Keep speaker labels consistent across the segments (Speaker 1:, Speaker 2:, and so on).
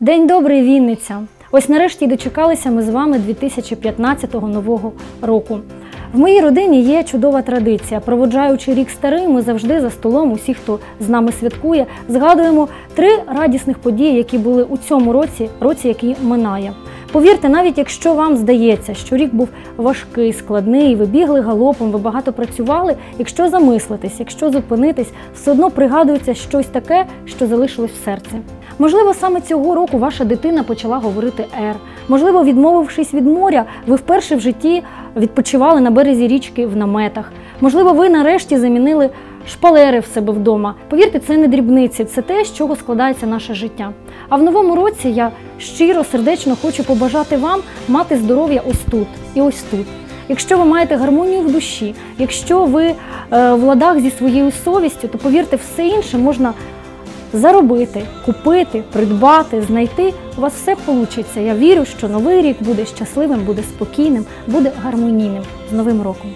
Speaker 1: День добрий, Вінниця! Ось нарешті дочекалися ми з вами 2015 нового року. В моїй родині є чудова традиція. Проводжаючи рік старий, ми завжди за столом, усі, хто з нами святкує, згадуємо три радісних події, які були у цьому році, році, який минає. Повірте, навіть якщо вам здається, що рік був важкий, складний, ви бігли галопом, ви багато працювали. Якщо замислитись, якщо зупинитись, все одно пригадується щось таке, що залишилось в серці. Можливо, саме цього року ваша дитина почала говорити «р». Можливо, відмовившись від моря, ви вперше в житті відпочивали на березі річки в наметах. Можливо, ви нарешті замінили шпалери в себе вдома. Повірте, це не дрібниці, це те, з чого складається наше життя. А в новому році я щиро, сердечно хочу побажати вам мати здоров'я ось тут і ось тут. Якщо ви маєте гармонію в душі, якщо ви е, в ладах зі своєю совістю, то повірте, все інше можна заробити, купити, придбати, знайти. У вас все вийде. Я вірю, що новий рік буде щасливим, буде спокійним, буде гармонійним з Новим роком.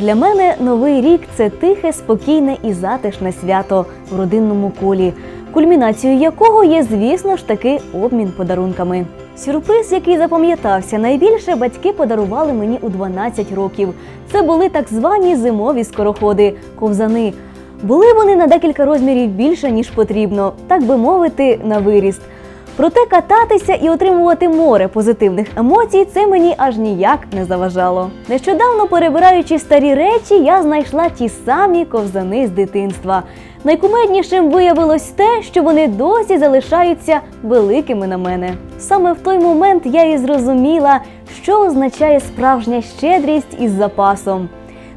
Speaker 2: Для мене новий рік це тихе, спокійне і затишне свято в родинному колі, кульмінацією якого є, звісно ж таки, обмін подарунками. Сюрприз, який запам'ятався, найбільше батьки подарували мені у 12 років. Це були так звані зимові скороходи, ковзани. Були вони на декілька розмірів більше, ніж потрібно, так би мовити, на виріст. Проте кататися і отримувати море позитивних емоцій це мені аж ніяк не заважало. Нещодавно перебираючи старі речі, я знайшла ті самі ковзани з дитинства. Найкумеднішим виявилось те, що вони досі залишаються великими на мене. Саме в той момент я і зрозуміла, що означає справжня щедрість із запасом.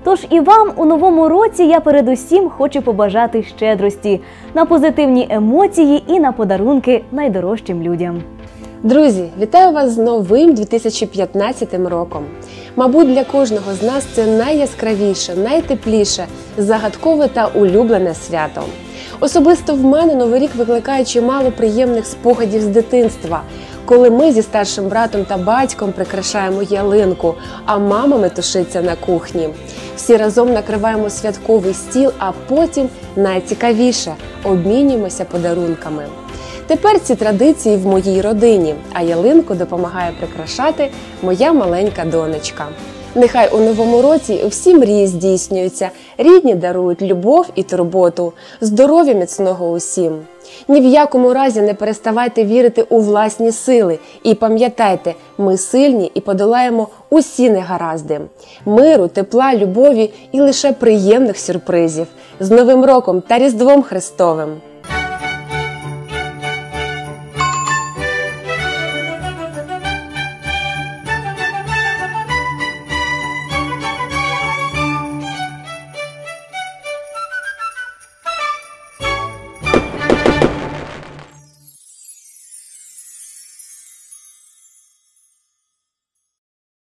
Speaker 2: Тож і вам у новому році я передусім хочу побажати щедрості на позитивні емоції і на подарунки найдорожчим людям.
Speaker 3: Друзі, вітаю вас з новим 2015 роком. Мабуть, для кожного з нас це найяскравіше, найтепліше, загадкове та улюблене свято. Особисто в мене новий рік викликає чимало приємних спогадів з дитинства, коли ми зі старшим братом та батьком прикрашаємо ялинку, а мама метушиться на кухні. Всі разом накриваємо святковий стіл, а потім найцікавіше обмінюємося подарунками. Тепер ці традиції в моїй родині, а ялинку допомагає прикрашати моя маленька донечка. Нехай у новому році всі мрії здійснюються, рідні дарують любов і турботу, здоров'я міцного усім. Ні в якому разі не переставайте вірити у власні сили. І пам'ятайте, ми сильні і подолаємо усі негаразди, миру, тепла, любові і лише приємних сюрпризів. З Новим роком та Різдвом Христовим.